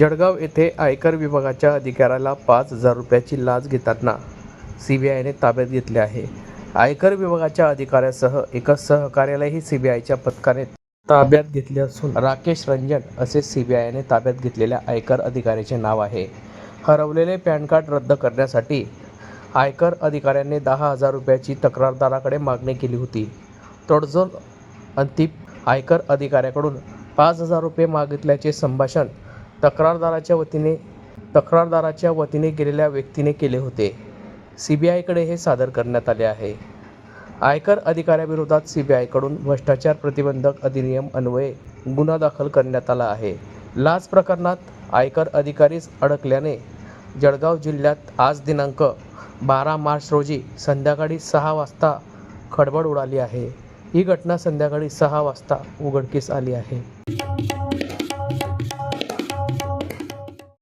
जळगाव येथे आयकर विभागाच्या अधिकाऱ्याला पाच हजार रुपयाची लाच घेताना सी बी आयने ताब्यात घेतले आहे. आयकर विभागाच्या अधिकाऱ्यासह एका सहकार्यालाही सी बी आयच्या पथकाने ताब्यात घेतले असून राकेश रंजन असे सी बी आयने ताब्यात घेतलेल्या आयकर अधिकाऱ्याचे नाव आहे. हरवलेले पॅन कार्ड रद्द करण्यासाठी आयकर अधिकाऱ्यांनी दहा हजार रुपयाची तक्रारदाराकडे मागणी केली होती. तडजोड अंतिम आयकर अधिकाऱ्याकडून पाच हजार रुपये मागितल्याचे संभाषण तक्रारदाराच्या वतीने तक्रारदाराच्या वतीने गेलेल्या व्यक्तीने केले होते. सी बी आयकडे हे सादर करण्यात आले आहे. आयकर अधिकाऱ्याविरोधात सी बी आयकडून भ्रष्टाचार प्रतिबंधक अधिनियम अन्वये गुन्हा दाखल करण्यात आला आहे. लाच प्रकरणात आयकर अधिकारीच अडकल्याने जळगाव जिल्ह्यात आज दिनांक बारा मार्च रोजी संध्याकाळी सहा वाजता खडबड उडाली आहे. ही घटना संध्याकाळी सहा वाजता उघडकीस आली आहे.